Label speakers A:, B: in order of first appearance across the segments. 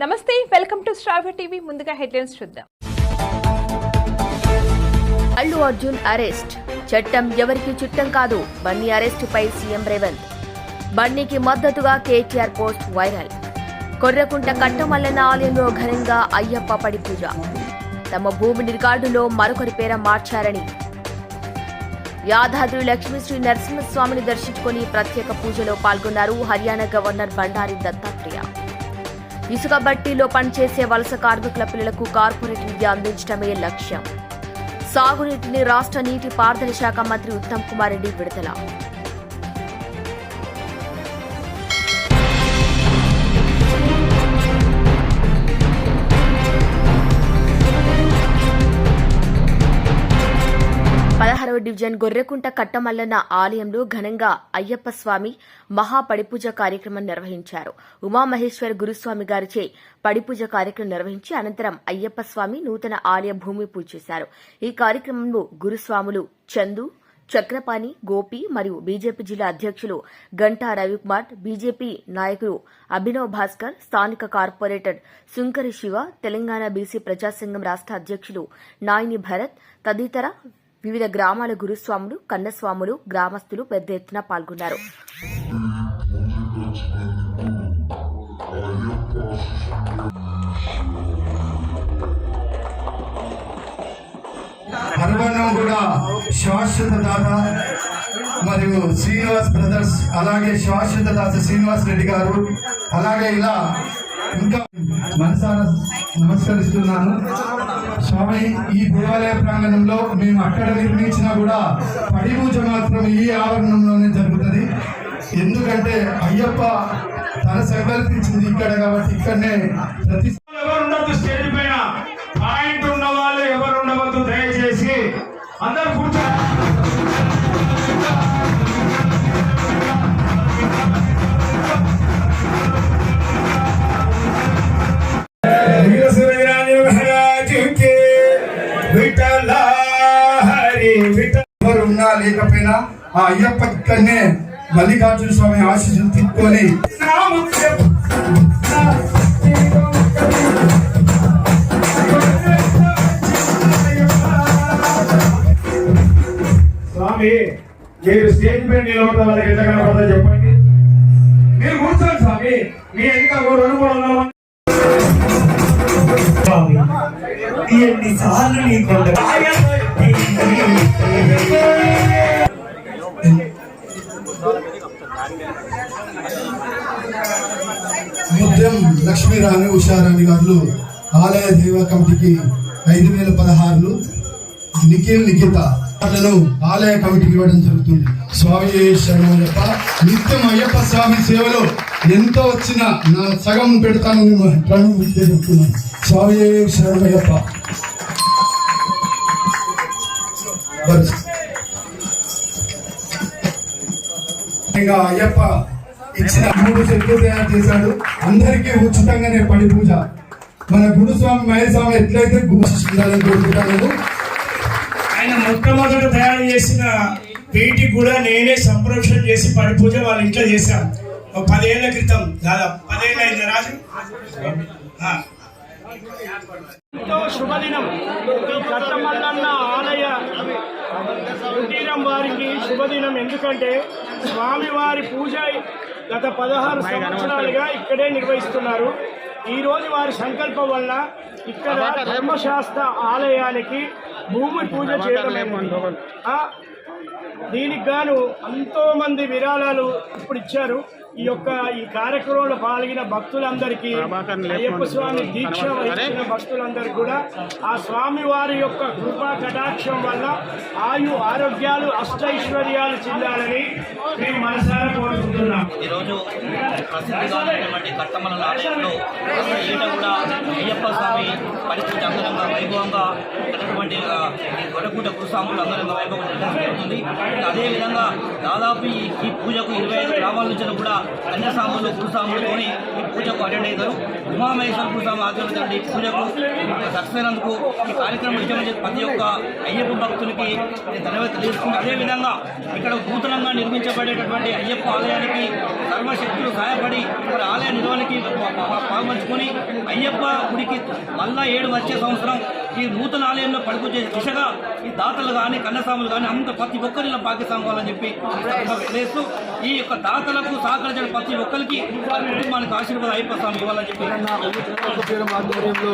A: నమస్తే welcome to స్ట్రావర్ TV. ముందుగా హెడ్లైన్స్ చూద్దాం.
B: అల్లు అర్జున్ అరెస్ట్. చట్టం ఎవరికి చుట్టం కాదు. బన్నీ అరెస్ట్ పై సీఎం రేవంత్. బన్నీకి మద్దతుగా KTR post viral. Korrakunta Kattamallanna ఆలయంలో ఘనంగా అయ్యప్ప పడి పూజ. తమ భూమిని రికార్డులో మరొకరి పేర మార్చారని. యాదాద్రి లక్ష్మీశ్రీ నరసింహస్వామిని దర్శించుకుని ప్రత్యేక పూజలో పాల్గొన్నారు హర్యానా గవర్నర్ బండారి దత్తాత్రేయ. ఇసుక బట్టీలో పనిచేసే వలస కార్మికుల పిల్లలకు కార్పొరేట్ విద్య అందించడమే లక్ష్యం. సాగునీటిని రాష్ట్ర నీటి పారుదల శాఖ మంత్రి ఉత్తమ్ కుమార్ రెడ్డి విడుదల. పదహారవ గొర్రెకుంట కట్టమల్లన్న ఆలయంలో ఘనంగా అయ్యప్ప స్వామి మహాపడిపూజ కార్యక్రమం నిర్వహించారు. ఉమామహేశ్వర గురుస్వామి గారిచే పడిపూజ కార్యక్రమం నిర్వహించి అనంతరం అయ్యప్ప స్వామి నూతన ఆలయ భూమి పూజ చేశారు. ఈ కార్యక్రమంలో గురుస్వాములు చందు చక్రపాణి గోపి మరియు బీజేపీ జిల్లా అధ్యక్షులు గంటా రవికుమార్ బీజేపీ నాయకులు అభినవ్ భాస్కర్ స్థానిక కార్పొరేటర్ సుంకరి శివ తెలంగాణ బీసీ ప్రజాసంఘం రాష్ట్ర అధ్యక్షులు నాయిని భరత్ తదితర వివిధ గ్రామాల గురుస్వాములు కన్నస్వాములు గ్రామస్తులు పెద్ద ఎత్తున పాల్గొన్నారు.
C: కూడా శాశ్వత దాత మరియు శ్రీనివాస్ బ్రదర్స్ అలాగే శాశ్వత దాత శ్రీనివాస్ రెడ్డి గారు అలాగే ఇలా ఇంకా మనసారా నమస్కరిస్తున్నాను. స్వామి ఈ దేవాలయ ప్రాంగణంలో మేము అక్కడ నిర్మించినా కూడా పడిపూజ మాత్రం ఈ ఆవరణంలోనే జరుగుతుంది. ఎందుకంటే అయ్యప్ప తన సంకల్పించింది ఇక్కడ కాబట్టి ఇక్కడనే ప్రతి
D: ఉన్నా
C: లేకపోయినా ఆ అయ్యప్ప ఇక్కడనే మల్లికార్జున స్వామి ఆశీస్సులు తీసుకొని
D: నామం చెప్పు. స్వామి మీరు స్టేజ్ పైన నిలబడతా వాళ్ళకి ఎంత కనపడతా చెప్పండి. మీరు కూర్చోండి స్వామి మీ ఎంత రెండు మూడు వందల మంది
E: ఎన్నిసార్లు నీ కొండ.
C: ముద్యం లక్ష్మీరాణి ఉషారాణి గారు ఆలయ దేవ కమిటీకి ఐదు వేల పదహారులు నిఖిల్ నిఖిత వాళ్ళను ఆలయ కమిటీకి ఇవ్వడం జరుగుతుంది. స్వామి శరణయ్యప్ప నిత్యం అయ్యప్ప స్వామి సేవలో ఎంతో వచ్చిన నా సగం పెడతాను నేను చెప్తున్నాను స్వామి శరణయ్యప్ప. ఇంకా అయ్యప్ప ఇచ్చిన మూడు చెట్లు తయారు చేశాడు. అందరికీ ఉచితంగానే పడి పూజ. మన గురుస్వామి మహేస్వామి ఎట్లయితే గురుశిష్యులని కోరుకుంటాను
D: ఆయన మొట్టమొదట తయారు చేసిన వీటి కూడా నేనే సంప్రోక్షణ చేసి పడి పూజ వాళ్ళ ఇంట్లో చేశాను. ఒక పదేళ్ళ క్రితం దాదాపు పదేళ్ళు అయింది రాజు. ఎంతో శుభదినం. ఈ కట్టమల్లన్న ఆలయ కుటీరం వారికి శుభదినం. ఎందుకంటే స్వామివారి పూజ గత పదహారు సంవత్సరాలుగా ఇక్కడే నిర్వహిస్తున్నారు. ఈ రోజు వారి సంకల్పం వల్ల ఇక్కడ ధర్మశాస్త్ర ఆలయానికి భూమి పూజ చేయడం దీనికి గాను ఎంతో మంది విరాళాలు ఇప్పుడు ఇచ్చారు. ఈ యొక్క ఈ కార్యక్రమంలో పాల్గొన్న భక్తులందరికీ అయ్యప్ప స్వామి దీక్ష వహించిన భక్తులందరికీ కూడా ఆ స్వామి వారి యొక్క కృపా కటాక్షం వల్ల ఆయు ఆరోగ్యాలు అష్టైశ్వర్యాలు చెందాలని మేము మనసారా కోరుకుంటున్నాం.
F: ఈరోజు ప్రసిద్ధిగామైనటువంటి కట్టమల ఆలయంలో కూడా అయ్యప్ప స్వామి పరిస్థితి అంగరంగ వైభవంగా ఉన్నటువంటి ఆ, గురుస్వాములు వైభవం జరుగుతుంది అదేవిధంగా దాదాపు ఈ పూజకు ఇరవై ఐదు గ్రామాల నుంచి కూడా కన్యాస్వాములు గురుస్వాములతోని ఈ పూజకు అటెండ్ అవుతారు ఉమామహేశ్వర గురుస్వామి ఆధ్వర్యంలో ఈ పూజకు సక్సెస్ అయినందుకు ఈ కార్యక్రమం ఇచ్చిన ప్రతి ఒక్క అయ్యప్ప భక్తులకి నేను ధన్యవాదాలు తెలియజేస్తుంది అదేవిధంగా ఇక్కడ నూతనంగా నిర్మించబడేటటువంటి అయ్యప్ప ఆలయానికి సర్వశక్తులు సహాయపడి మరి ఆలయ నిర్వహణకి పాల్పంచుకొని అయ్యప్ప గుడికి మళ్ళా ఏడు వచ్చే సంవత్సరం ఈ నూతన ఆలయంలో పడుకొచ్చే దిశగా ఈ దాతలు కానీ కన్నస్వాములు కానీ అంత ప్రతి ఒక్కరిలో భాగ్యస్వామి వాళ్ళని చెప్పి ఈ ఈ యొక్క దాతలకు సహకరించిన ప్రతి ఒక్కరికి వారి కుటుంబానికి ఆశీర్వాద అయ్యప్ప స్వామి ఇవ్వాలని చెప్పి.
G: ఆధ్వర్యంలో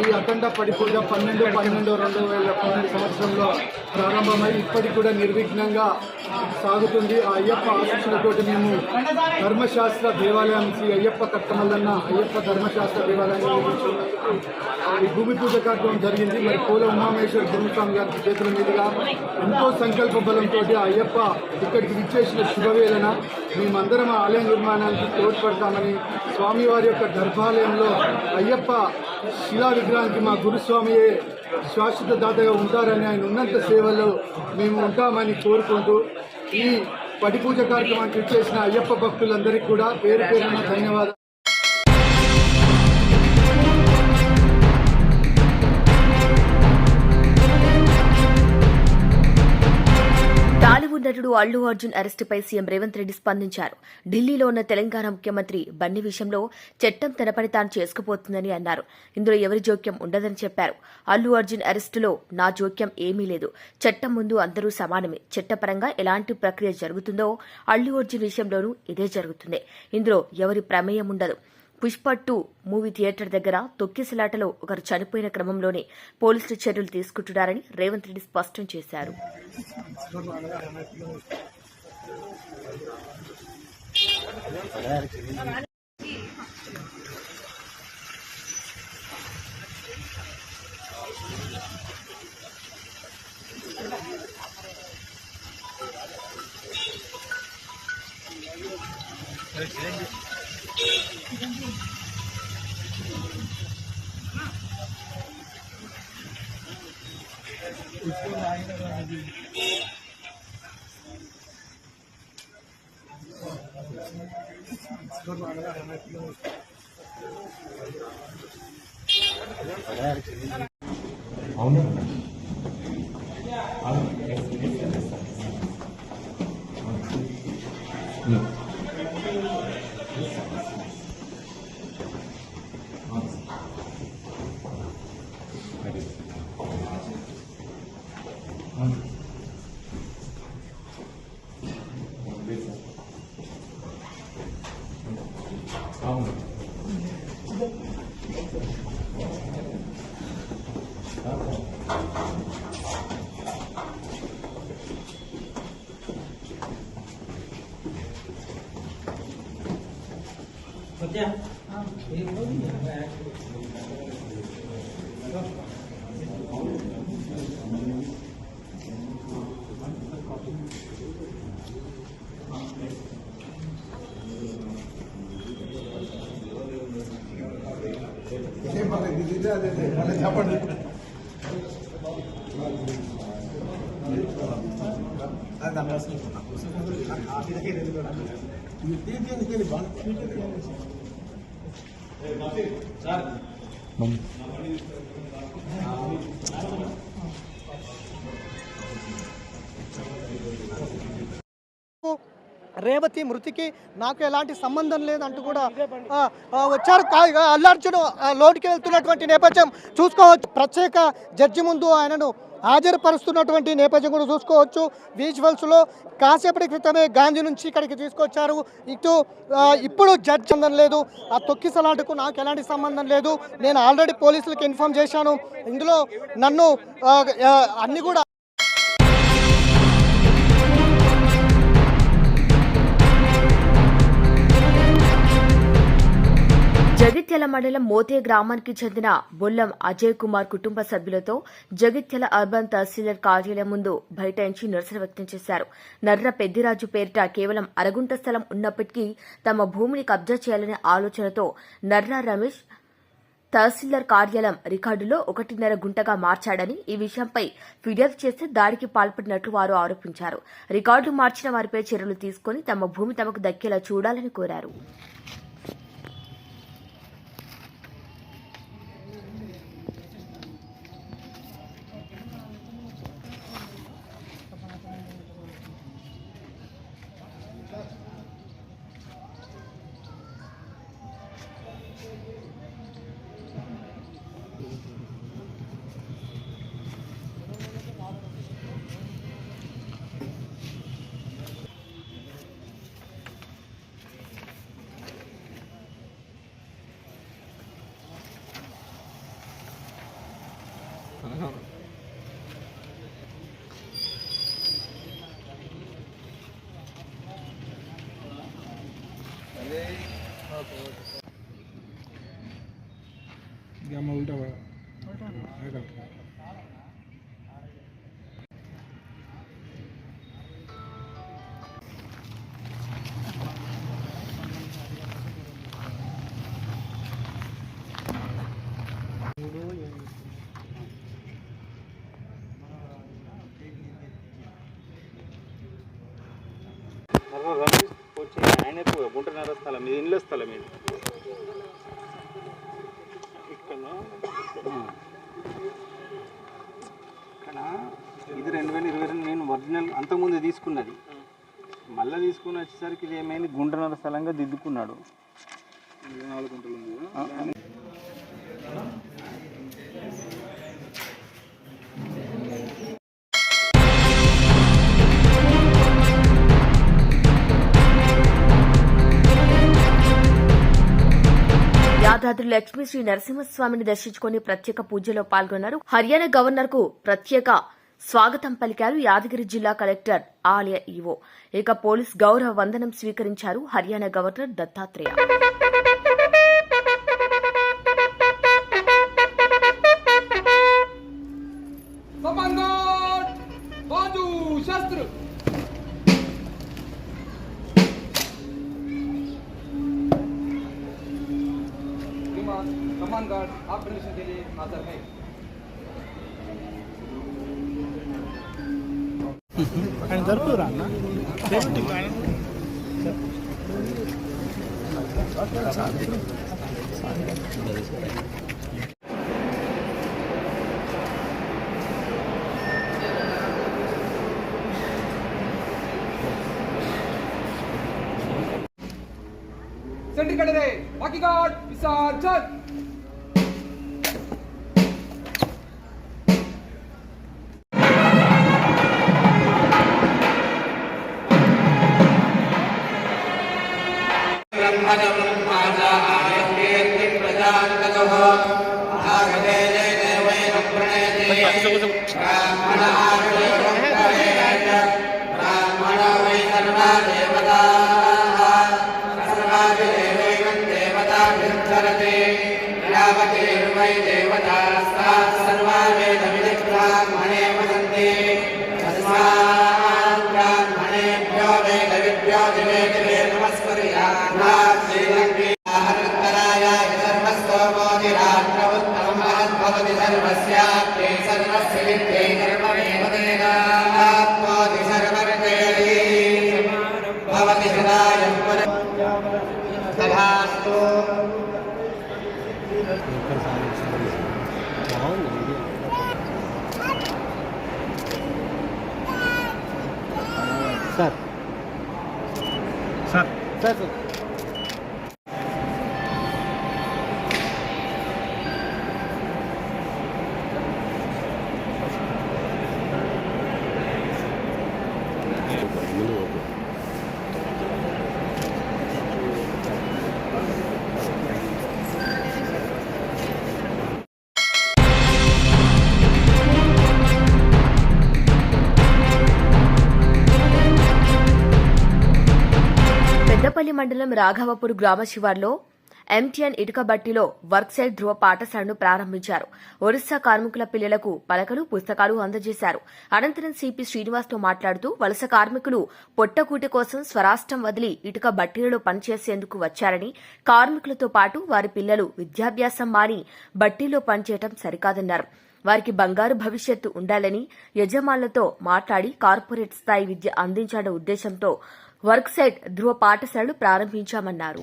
G: ఈ అఖండ పడి పూజ పన్నెండు పన్నెండు రెండు వేల పన్నెండు సంవత్సరంలో ప్రారంభమై ఇప్పటికి కూడా నిర్విఘ్నంగా సాగుతుంది. ఆ అయ్యప్ప ఆశీస్సులతోటి మేము ధర్మశాస్త్ర దేవాలయం శ్రీ అయ్యప్ప కట్టమల్లన్న అయ్యప్ప ధర్మశాస్త్ర దేవాలయం ఈ భూమి పూజ కార్యక్రమం జరిగింది. మరి పూల ఉమామేశ్వర గురుస్వామి గారి చేతుల మీదుగా ఎంతో సంకల్ప బలంతో ఆ అయ్యప్ప ఇక్కడికి విచ్చేసిన శుభవేళన మేమందరం ఆలయ నిర్మాణానికి తోడ్పడతామని స్వామివారి యొక్క గర్భాలయంలో అయ్యప్ప శిలా విగ్రహానికి మా గురుస్వామియే శాశ్వత దాతగా ఉంటారని ఆయన ఉన్నంత సేవలో మేము ఉంటామని కోరుకుంటూ ఈ పటిపూజ కార్యక్రమానికి చేసిన అయ్యప్ప భక్తులందరికీ కూడా పేరు పేరున ధన్యవాదాలు.
B: నటుడు అల్లు అర్జున్ అరెస్టుపై సీఎం రేవంత్ రెడ్డి స్పందించారు. ఢిల్లీలో ఉన్న తెలంగాణ ముఖ్యమంత్రి బన్ని విషయంలో చట్టం తన పని తాను చేసుకుపోతుందని అన్నారు. ఇందులో ఎవరి జోక్యం ఉండదని చెప్పారు. అల్లు అర్జున్ అరెస్టులో నా జోక్యం ఏమీ లేదు. చట్టం ముందు అందరూ సమానమే. చట్టపరంగా ఎలాంటి ప్రక్రియ జరుగుతుందో అల్లు అర్జున్ విషయంలోనూ ఇదే జరుగుతుంది. ఇందులో ఎవరి ప్రమేయం ఉండదు. పుష్ప టూ మూవీ థియేటర్ దగ్గర తొక్కిసలాటలో ఒకరు చనిపోయిన క్రమంలోనే పోలీసులు చర్యలు తీసుకుంటున్నారని రేవంత్ రెడ్డి స్పష్టం చేశారు.
H: అవునా सीधा देते मैंने झापड़ दे రేవతి మృతికి నాకు ఎలాంటి సంబంధం లేదంటూ కూడా వచ్చారు. అల్లార్జును ఆ, లోటుకి వెళ్తున్నటువంటి నేపథ్యం చూసుకోవచ్చు. ప్రత్యేక జడ్జి ముందు ఆయనను హాజరుపరుస్తున్నటువంటి నేపథ్యం కూడా చూసుకోవచ్చు. విజువల్స్లో కాసేపటి క్రితమే గాంధీ నుంచి ఇక్కడికి తీసుకొచ్చారు. ఇటు ఇప్పుడు జడ్జి సంబంధం లేదు. ఆ తొక్కిసలాటకు నాకు ఎలాంటి సంబంధం లేదు. నేను ఆల్రెడీ పోలీసులకు ఇన్ఫామ్ చేశాను. ఇందులో నన్ను అన్నీ అన్ని కూడా
B: జగిత్యాల మండలం మోతే గ్రామానికి చెందిన బొల్లం అజయ్ కుమార్ కుటుంబ సభ్యులతో జగిత్యాల అర్బన్ తహసీల్దార్ కార్యాలయం ముందు బైఠాయించి నిరసన వ్యక్తం చేశారు. నర్ర పెద్దిరాజు పేరిట కేవలం అరగుంట స్థలం ఉన్నప్పటికీ తమ భూమిని కబ్జా చేయాలనే ఆలోచనతో నర్రా రమేష్ తహసీల్దార్ కార్యాలయం రికార్డులో ఒకటిన్నర గుంటగా మార్చాడని ఈ విషయంపై ఫిర్యాదు చేస్తే దాడికి పాల్పడినట్లు వారు ఆరోపించారు. రికార్డు మార్చిన వారిపై చర్యలు తీసుకుని తమ భూమి తమకు దక్కేలా చూడాలని కోరారు.
I: ఉంటావా? ఆయన ఆయనకు గుంటన్నర స్థలం ఇది ఇండ్ల స్థలం ఇది ఇక్కడ ఇక్కడ ఇది రెండు వేల ఇరవై రెండు నేను ఒరిజినల్ అంతకుముందు తీసుకున్నది. మళ్ళీ తీసుకుని వచ్చేసరికి ఇది ఏమైంది? గుంటన్నర స్థలంగా దిద్దుకున్నాడు.
B: యాదాద్రి లక్ష్మీ శ్రీ నరసింహస్వామిని దర్శించుకుని ప్రత్యేక పూజలో పాల్గొన్నారు. హర్యానా గవర్నర్కు ప్రత్యేక స్వాగతం పలికారు యాదగిరి జిల్లా కలెక్టర్ ఆలయ ఈవో ఇక పోలీస్ గౌరవ వందనం స్వీకరించారు హర్యానా గవర్నర్ దత్తాత్రేయ
J: कमांडर बाजू शस्त्र विमान कमान गार्ड आप परमिशन के लिए हाजिर है కర్పూరా சென்று கடலே பாக்கிகாட் விசார்ஜன் यावतेर्वै
B: देवता सर्वा वेदवि మండలం రాఘవపూర్ గ్రామ శివార్లో ఎంటీఎన్ ఇటుకబట్టిలో వర్క్ సైట్ ధృవ పాఠశాలను ప్రారంభించారు. ఒరిస్సా కార్మికుల పిల్లలకు పలకలు పుస్తకాలు అందజేశారు. అనంతరం సిపి శ్రీనివాస్తో మాట్లాడుతూ వలస కార్మికులు పొట్టకూటి కోసం స్వరాష్ట్రం వదిలి ఇటుక బట్టీలలో పనిచేసేందుకు వచ్చారని కార్మికులతో పాటు వారి పిల్లలు విద్యాభ్యాసం మాని బట్టీలో పనిచేయటం సరికాదన్నారు. వారికి బంగారు భవిష్యత్తు ఉండాలని యజమానులతో మాట్లాడి కార్పొరేట్ స్థాయి విద్య అందించాలనే ఉద్దేశంతో వర్క్ సైట్ ధృవ పాఠశాలలు ప్రారంభించామన్నారు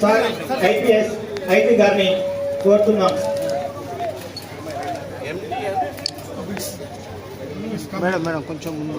K: సార్ ఐపీఎస్ ఐటీ గారిని కోరుతున్నాం
I: మేడం మేడం కొంచెం ముందు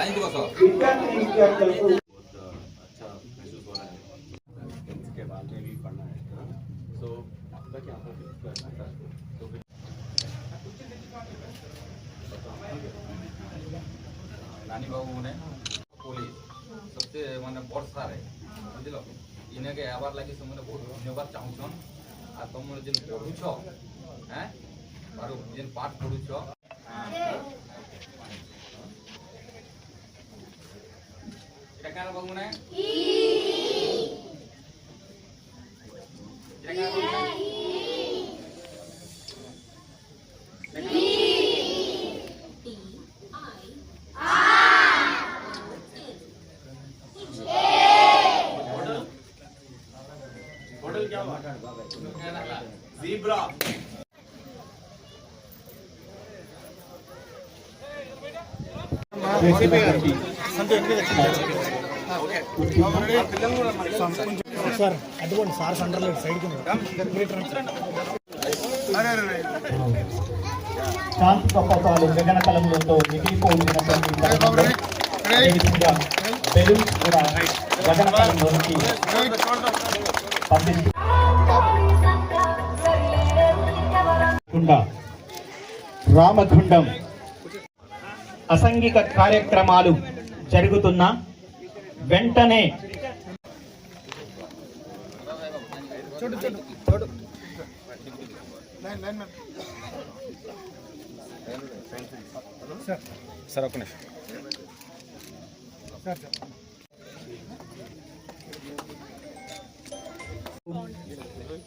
K: लाइन के बसो बहुत अच्छा महसूस हो रहा है। टेंथ के बाद में भी पढ़ना है हाँ। तो आपका क्या आपका तो
J: रानी बाबू ने पोलीस सबसे मैंने बर्षा रे बुझल इनके आवार लगे से मैंने बहुत धन्यवाद चाहूँ आ तुम जो पढ़ुछ হ্যাঁ আর যে পাঠ পড়ুছ ఎక్కడ బంగునే zebra Santosh sir
K: sir center గగన కలంలో రామగుండం అసంఘిక కార్యక్రమాలు జరుగుతున్నా వెంటనే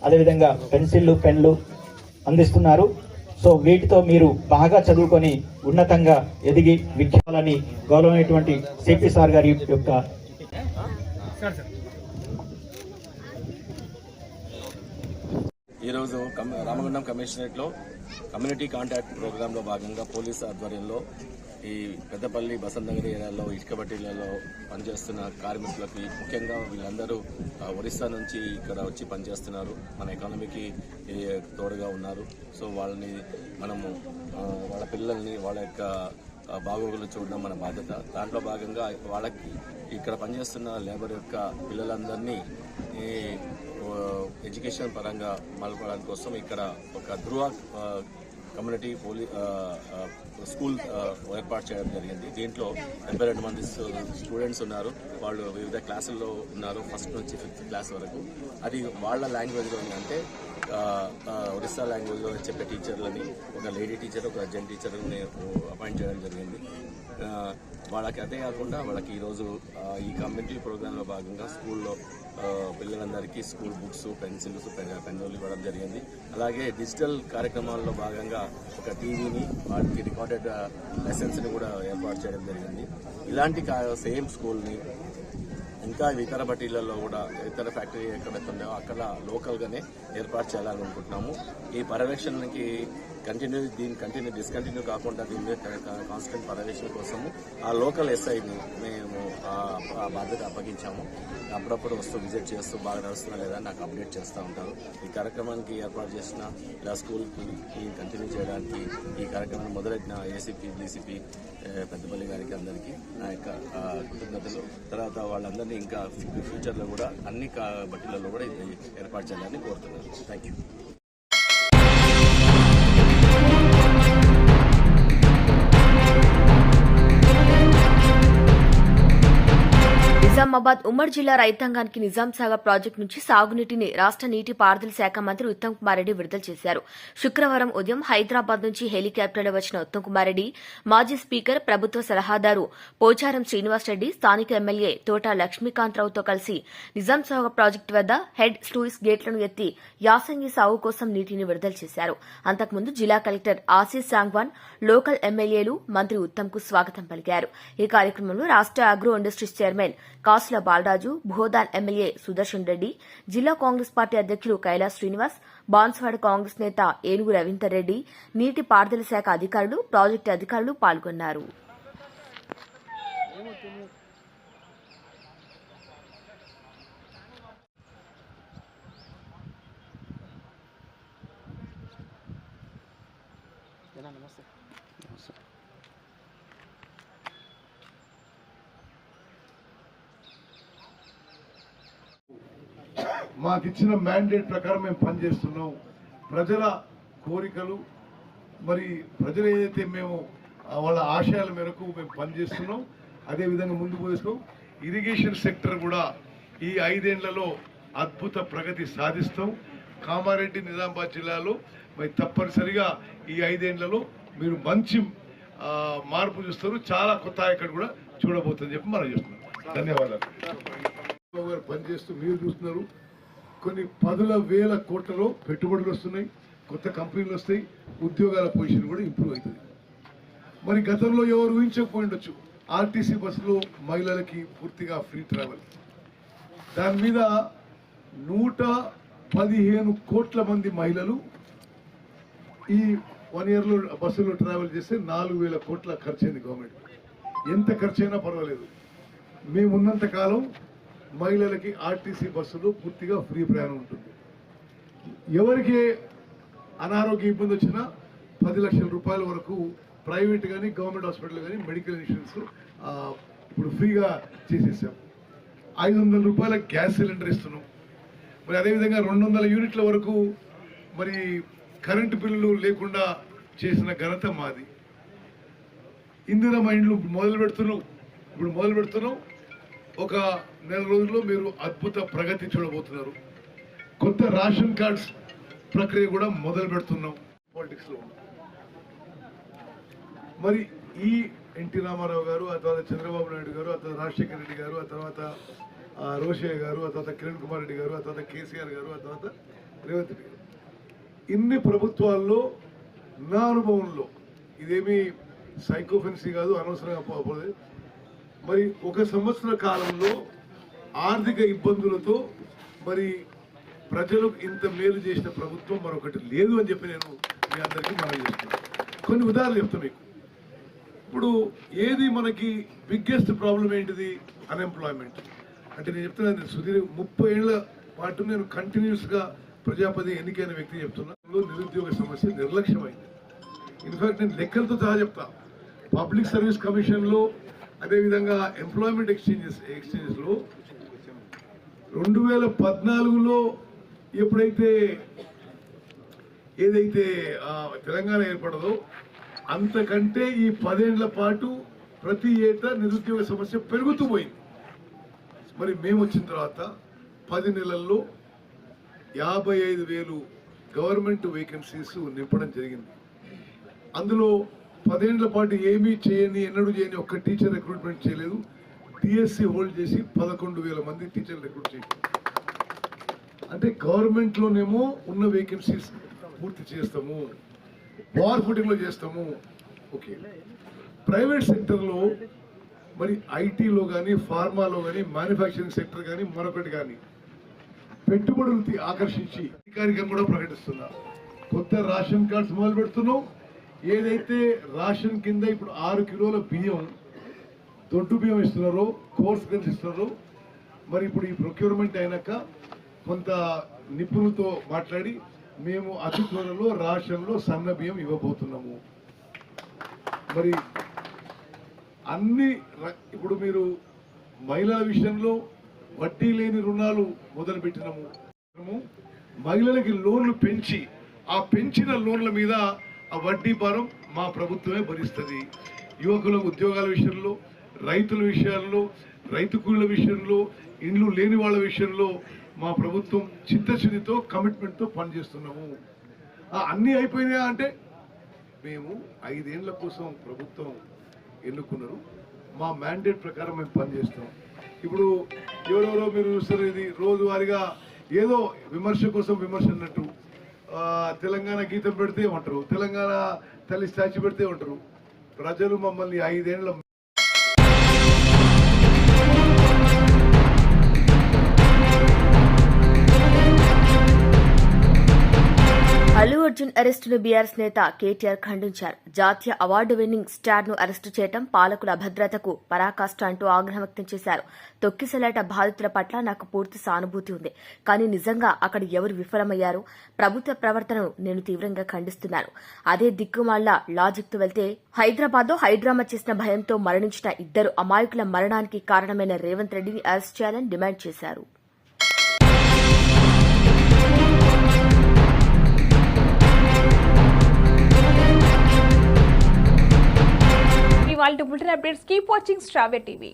K: అదేవిధంగా పెన్సిళ్ళు పెన్లు అందిస్తున్నారు. సో వీటితో మీరు బాగా చదువుకొని ఉన్నతంగా ఎదిగి విద్యాలని గౌరవమైనటువంటి సిపి సార్ గారి యొక్క
L: ఈరోజు కమ్- రామగుండం కమిషనరేట్లో కమ్యూనిటీ కాంటాక్ట్ ప్రోగ్రాంలో భాగంగా పోలీసు ఆధ్వర్యంలో ఈ పెద్దపల్లి బసంతగిరి ఏరియాలో ఇటుకబట్టీలలో పనిచేస్తున్న కార్మికులకి ముఖ్యంగా వీళ్ళందరూ ఒరిస్సా నుంచి ఇక్కడ వచ్చి పనిచేస్తున్నారు. మన ఎకానమీకి తోడుగా ఉన్నారు. సో వాళ్ళని మనము వాళ్ళ పిల్లల్ని వాళ్ళ యొక్క బాగోగులు చూడడం మన బాధ్యత. దాంట్లో భాగంగా వాళ్ళకి ఇక్కడ పనిచేస్తున్న లేబర్ యొక్క పిల్లలందరినీ ఎడ్యుకేషన్ పరంగా మలపడానికి కోసం ఇక్కడ ఒక ధృవ కమ్యూనిటీ పోలీ స్కూల్ ఏర్పాటు చేయడం జరిగింది. దీంట్లో డెబ్బై రెండు మంది స్టూడెంట్స్ ఉన్నారు. వాళ్ళు వివిధ క్లాసుల్లో ఉన్నారు ఫస్ట్ నుంచి ఫిఫ్త్ క్లాస్ వరకు. అది వాళ్ళ లాంగ్వేజ్లో అంటే ఒరిస్సా లాంగ్వేజ్లో చెప్పే టీచర్లని ఒక లేడీ టీచర్ ఒక జెంట్ టీచర్ని అపాయింట్ చేయడం జరిగింది. వాళ్ళకి అదే కాకుండా వాళ్ళకి ఈరోజు ఈ కమ్యూనిటీ ప్రోగ్రాంలో భాగంగా స్కూల్లో పిల్లలందరికీ స్కూల్ బుక్స్ పెన్సిల్స్ పెన్నులు ఇవ్వడం జరిగింది. అలాగే డిజిటల్ కార్యక్రమాల్లో భాగంగా ఒక టీవీని వాటికి రికార్డెడ్ లెసన్స్ని కూడా ఏర్పాటు చేయడం జరిగింది. ఇలాంటి సేమ్ స్కూల్ని ఇంకా ఇతర బట్టీలలో కూడా ఇతర ఫ్యాక్టరీ ఎక్కడైతే ఉన్నాయో అక్కడ లోకల్గానే ఏర్పాటు చేయాలని అనుకుంటున్నాము ఈ పర్యవేక్షణకి కంటిన్యూ దీన్ని కంటిన్యూ డిస్కంటిన్యూ కాకుండా దీని మీద కాన్స్టెంట్ పర్యవేక్షణ కోసము ఆ లోకల్ ఎస్ఐని మేము ఆ బాధ్యత అప్పగించాము. అప్పుడప్పుడు వస్తూ విజిట్ చేస్తూ బాగా నడుస్తున్నా లేదా నాకు అప్డేట్ చేస్తూ ఉంటారు. ఈ కార్యక్రమానికి ఏర్పాటు చేసిన ఇలా స్కూల్కి ఈ కంటిన్యూ చేయడానికి ఈ కార్యక్రమాన్ని మొదలెట్టిన ఏసీపీ డీసీపీ పెద్దపల్లి గారికి అందరికీ నా యొక్క కృతజ్ఞతలు. తర్వాత వాళ్ళందరినీ ఇంకా ఫ్యూచర్లో కూడా అన్ని కా- బట్టీలలో కూడా ఇది ఏర్పాటు చేయాలని కోరుతున్నాను. థ్యాంక్ యూ
B: నిజామాబాద్ ఉమ్మడి జిల్లా రైతాంగానికి నిజాం సాగర్ ప్రాజెక్టు నుంచి సాగునీటిని రాష్ట్ర నీటి పారుదల శాఖ మంత్రి ఉత్తమ్ కుమార్ రెడ్డి విడుదల చేశారు. శుక్రవారం ఉదయం హైదరాబాద్ నుంచి హెలికాప్టర్లో వచ్చిన ఉత్తమ్ కుమార్ రెడ్డి మాజీ స్పీకర్ ప్రభుత్వ సలహాదారు పోచారం శ్రీనివాసరెడ్డి స్థానిక ఎమ్మెల్యే తోట లక్ష్మీకాంతరావుతో కలిసి నిజాం సాగర్ ప్రాజెక్టు వద్ద హెడ్ స్లూయిస్ గేట్లను ఎత్తి యాసంగి సాగు కోసం నీటిని విడుదల చేశారు. అంతకుముందు జిల్లా కలెక్టర్ ఆశీస్ సాంగ్వాన్ లోకల్ ఎమ్మెల్యేలు మంత్రి ఉత్తమ్కు స్వాగతం పలికారు. ఈ కార్యక్రమంలో రాష్ట్ర agro industries chairman Kasula Balaraju Bodhan MLA Sudarshan Reddy జిల్లా కాంగ్రెస్ పార్టీ అధ్యక్షులు కైలాస్ శ్రీనివాస్ బాన్స్వాడ కాంగ్రెస్ నేత ఏనుగు రవీందర్ రెడ్డి నీటి పారుదల శాఖ అధికారులు ప్రాజెక్టు అధికారులు పాల్గొన్నారు.
M: మాకు ఇచ్చిన మ్యాండేట్ ప్రకారం మేము పనిచేస్తున్నాం. ప్రజల కోరికలు మరి ప్రజలు ఏదైతే మేము వాళ్ళ ఆశయాల మేరకు మేము పనిచేస్తున్నాం అదే విధంగా ముందుకు వేసుకో ఇరిగేషన్ సెక్టర్ కూడా ఈ ఐదేళ్ళలో అద్భుత ప్రగతి సాధిస్తాం. కామారెడ్డి నిజామాబాద్ జిల్లాలో మరి తప్పనిసరిగా ఈ ఐదేళ్ళలో మీరు మంచి మార్పు చూస్తారు. చాలా కొత్త ఇక్కడ కూడా చూడబోతుందని చెప్పి మనం చెప్తున్నాం. ధన్యవాదాలు. గారు పనిచేస్తూ మీరు చూస్తున్నారు. కొన్ని పదుల వేల కోట్లలో పెట్టుబడులు వస్తున్నాయి కొత్త కంపెనీలు వస్తాయి ఉద్యోగాల పొజిషన్ కూడా ఇంప్రూవ్ అవుతుంది. మరి గతంలో ఎవరు ఊహించకపోయి ఉండొచ్చు. ఆర్టీసీ బస్సులో మహిళలకి పూర్తిగా ఫ్రీ ట్రావెల్. దాని మీద నూట పదిహేను కోట్ల మంది మహిళలు ఈ వన్ ఇయర్లో బస్సులో ట్రావెల్ చేస్తే నాలుగు వేల కోట్ల ఖర్చు అయింది గవర్నమెంట్. ఎంత ఖర్చు అయినా పర్వాలేదు. మేమున్నంత కాలం మహిళలకి ఆర్టీసీ బస్సులు పూర్తిగా ఫ్రీ ప్రయాణం ఉంటుంది. ఎవరికి అనారోగ్య ఇబ్బంది వచ్చినా పది లక్షల రూపాయల వరకు ప్రైవేట్ కానీ గవర్నమెంట్ హాస్పిటల్ కానీ మెడికల్ ఇన్సూరెన్స్ ఇప్పుడు ఫ్రీగా చేసేసాం. ఐదు వందల రూపాయల గ్యాస్ సిలిండర్ ఇస్తున్నాం. మరి అదేవిధంగా రెండు వందల యూనిట్ల వరకు మరి కరెంటు బిల్లులు లేకుండా చేసిన ఘనత మాది. ఇందిరా మైండ్లు మొదలు పెడుతున్నాం. ఇప్పుడు మొదలు పెడుతున్నాం. ఒక నెల రోజుల్లో మీరు అద్భుత ప్రగతి చూడబోతున్నారు. కొత్త రేషన్ కార్డ్స్ ప్రక్రియ కూడా మొదలు పెడుతున్నాం. పాలిటిక్స్లో మరి ఈ ఎన్టీ రామారావు గారు ఆ తర్వాత చంద్రబాబు నాయుడు గారు ఆ తర్వాత రాజశేఖర రెడ్డి గారు ఆ తర్వాత రోషయ్య గారు ఆ తర్వాత కిరణ్ కుమార్ రెడ్డి గారు ఆ తర్వాత కేసీఆర్ గారు ఆ తర్వాత రేవంత్ రెడ్డి గారు. ఇన్ని ప్రభుత్వాల్లో నా అనుభవంలో ఇదేమి సైకోఫెన్సీ కాదు అనవసరంగా పోలేదు. మరి ఒక సంవత్సర కాలంలో ఆర్థిక ఇబ్బందులతో మరి ప్రజలకు ఇంత మేలు చేసిన ప్రభుత్వం మరొకటి లేదు అని చెప్పి నేను మీ అందరికీ మనం చేస్తున్నాను కొన్ని ఉదాహరణలు చెప్తా మీకు. ఇప్పుడు ఏది మనకి బిగ్గెస్ట్ ప్రాబ్లం ఏంటిది? అన్ఎంప్లాయ్మెంట్ అంటే నేను చెప్తున్నాను సుదీర్ ముప్పై ఏళ్ళ పాటు నేను కంటిన్యూస్గా ప్రజాపతి ఎన్నికైన వ్యక్తి చెప్తున్నా. నిరుద్యోగ సమస్య నిర్లక్ష్యమైంది. ఇన్ఫాక్ట్ నేను లెక్కలతో సహా చెప్తా. పబ్లిక్ సర్వీస్ కమిషన్లో అదేవిధంగా ఎంప్లాయ్మెంట్ ఎక్స్చేంజెస్ ఎక్స్చేంజెస్లో రెండు వేల పద్నాలుగులో ఎప్పుడైతే ఏదైతే తెలంగాణ ఏర్పడదో అంతకంటే ఈ పదేళ్ళ పాటు ప్రతి ఏటా నిరుద్యోగ సమస్య పెరుగుతూ పోయింది. మరి మేము వచ్చిన తర్వాత పది నెలల్లో యాభై ఐదు వేలు గవర్నమెంట్ వేకెన్సీస్ నింపడం జరిగింది. అందులో పదేళ్ళ పాటు ఏమీ చేయని ఎన్నడూ చేయని ఒక్క టీచర్ రిక్రూట్మెంట్ చేయలేదు. డిఎస్సి హోల్డ్ చేసి పదకొండు వేల మంది టీచర్ రిక్రూట్ చేయాలి అంటే గవర్నమెంట్లోనేమో ఉన్న వేకెన్సీస్ పూర్తి చేస్తాము. వార్ ఫుటింగ్లో చేస్తాము. ఓకే ప్రైవేట్ సెక్టర్లో మరి ఐటీలో కానీ ఫార్మాలో కానీ మ్యానుఫ్యాక్చరింగ్ సెక్టర్ కానీ మరొకటి కానీ పెట్టుబడులు ఆకర్షించి అధికారికంగా కూడా ప్రకటిస్తున్నా. కొత్త రేషన్ కార్డ్స్ మొదలు పెడుతున్నాం ఏదైతే రేషన్ కింద ఇప్పుడు ఆరు కిలోల బియ్యం దొడ్డు బియ్యం ఇస్తున్నారో కోర్స్ గన్స్ ఇస్తున్నారో మరి ఇప్పుడు ఈ ప్రొక్యూర్మెంట్ అయినాక కొంత నిపుణులతో మాట్లాడి మేము అతి త్వరలో రాషన్లో సన్న బియ్యం ఇవ్వబోతున్నాము. మరి అన్ని ఇప్పుడు మీరు మహిళల విషయంలో వడ్డీ లేని రుణాలు మొదలుపెట్టినాము. మహిళలకి లోన్లు పెంచి ఆ పెంచిన లోన్ల మీద ఆ వడ్డీ భారం మా ప్రభుత్వమే భరిస్తుంది. యువకుల ఉద్యోగాల విషయంలో రైతుల విషయాల్లో రైతు కూలీల విషయంలో ఇండ్లు లేని వాళ్ళ విషయంలో మా ప్రభుత్వం చిత్తశుద్ధితో కమిట్మెంట్తో పనిచేస్తున్నాము. అన్నీ అయిపోయినాయా అంటే మేము ఐదేళ్ళ కోసం ప్రభుత్వం ఎన్నుకున్నారు. మా మ్యాండేట్ ప్రకారం మేము పనిచేస్తాం. ఇప్పుడు ఎవరెవరో మీరు చూస్తారు ఇది రోజువారీగా ఏదో విమర్శ కోసం విమర్శ అన్నట్టు. తెలంగాణ గీతం పెడితే ఉంటారు తెలంగాణ తల్లి స్టాచ్యూ పెడితే ఉంటారు ప్రజలు మమ్మల్ని
B: ఐదేళ్ళ అరెస్టును బీఆర్ఎస్ నేత కేటీఆర్ ఖండించారు. జాతీయ అవార్డు విన్నింగ్ స్టార్ను అరెస్టు చేయడం పాలకుల భద్రతకు పరాకాష్ట అంటూ ఆగ్రహం వ్యక్తం చేశారు. తొక్కిసలాట బాధితుల పట్ల నాకు పూర్తి సానుభూతి ఉంది. కానీ నిజంగా అక్కడ ఎవరు విఫలమయ్యారు? ప్రభుత్వ ప్రవర్తనను నేను తీవ్రంగా ఖండిస్తున్నాను అదే దిక్కుమాళ్ళ లాజిక్తో వెళ్తే హైదరాబాద్లో హైడ్రామా చేసిన భయంతో మరణించిన ఇద్దరు అమాయకుల మరణానికి కారణమైన రేవంత్ రెడ్డిని అరెస్ట్ చేయాలని డిమాండ్ చేశారు.
A: వాళ్ళ బులెటిన్ అప్డేట్స్ కీప్ వాచింగ్ స్ట్రావే టీవీ.